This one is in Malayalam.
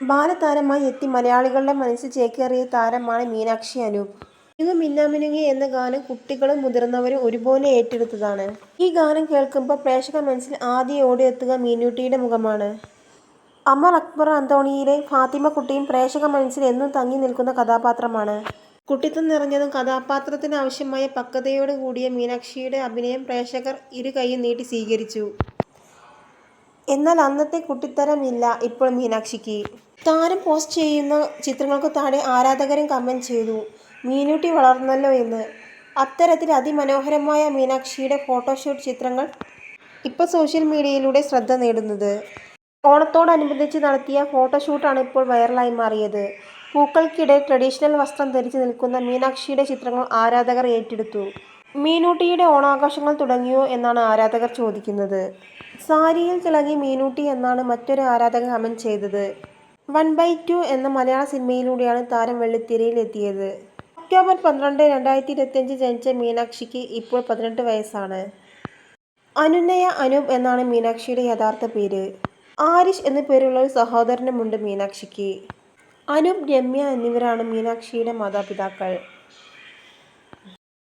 ബാലതാരമായി എത്തി മലയാളികളുടെ മനസ്സിൽ ചേക്കേറിയ താരമാണ് മീനാക്ഷി അനൂപ്. ഇന്ന് മിന്നാമിനുങ്ങി എന്ന ഗാനം കുട്ടികളും മുതിർന്നവരും ഒരുപോലെ ഏറ്റെടുത്തതാണ്. ഈ ഗാനം കേൾക്കുമ്പോൾ പ്രേക്ഷക മനസ്സിൽ ആദ്യം ഓടിയെത്തുക മീനൂട്ടിയുടെ മുഖമാണ്. അമർ അക്ബർ അന്തോണിയിലെ ഫാത്തിമ കുട്ടിയും പ്രേക്ഷക മനസ്സിൽ എന്നും തങ്ങി നിൽക്കുന്ന കഥാപാത്രമാണ്. കുട്ടിത്തം നിറഞ്ഞതും കഥാപാത്രത്തിന് ആവശ്യമായ പക്വതയോട് കൂടിയ മീനാക്ഷിയുടെ അഭിനയം പ്രേക്ഷകർ ഇരു കൈയും നീട്ടി സ്വീകരിച്ചു. എന്നാൽ അന്നത്തെ കുട്ടിത്തരം ഇല്ല ഇപ്പോൾ മീനാക്ഷിക്ക്. താരം പോസ്റ്റ് ചെയ്യുന്ന ചിത്രങ്ങൾക്ക് താഴെ ആരാധകരും കമന്റ് ചെയ്തു മീനൂട്ടി വളർന്നല്ലോ എന്ന്. അത്തരത്തിൽ അതിമനോഹരമായ മീനാക്ഷിയുടെ ഫോട്ടോഷൂട്ട് ചിത്രങ്ങൾ ഇപ്പോൾ സോഷ്യൽ മീഡിയയിലൂടെ ശ്രദ്ധ നേടുന്നത്. ഓണത്തോടനുബന്ധിച്ച് നടത്തിയ ഫോട്ടോഷൂട്ടാണ് ഇപ്പോൾ വൈറലായി മാറിയത്. പൂക്കൾക്കിടെ ട്രഡീഷണൽ വസ്ത്രം ധരിച്ച് നിൽക്കുന്ന മീനാക്ഷിയുടെ ചിത്രങ്ങൾ ആരാധകർ ഏറ്റെടുത്തു. മീനൂട്ടിയുടെ ഓണാഘോഷങ്ങൾ തുടങ്ങിയോ എന്നാണ് ആരാധകർ ചോദിക്കുന്നത്. സാരിയിൽ തിളങ്ങി മീനൂട്ടി എന്നാണ് മറ്റൊരു ആരാധകൻ കമന്റ് ചെയ്തത്. വൺ ബൈ ടു എന്ന മലയാള സിനിമയിലൂടെയാണ് താരം വെള്ളിത്തിരയിൽ എത്തിയത്. ഒക്ടോബർ പന്ത്രണ്ട് രണ്ടായിരത്തി ഇരുപത്തിയഞ്ച് ജനിച്ച മീനാക്ഷിക്ക് ഇപ്പോൾ പതിനെട്ട് വയസ്സാണ്. അനുനയ അനൂപ് എന്നാണ് മീനാക്ഷിയുടെ യഥാർത്ഥ പേര്. ആരിഷ് എന്നു പേരുള്ള ഒരു സഹോദരനുമുണ്ട് മീനാക്ഷിക്ക്. അനൂപ്, രമ്യ എന്നിവരാണ് മീനാക്ഷിയുടെ മാതാപിതാക്കൾ.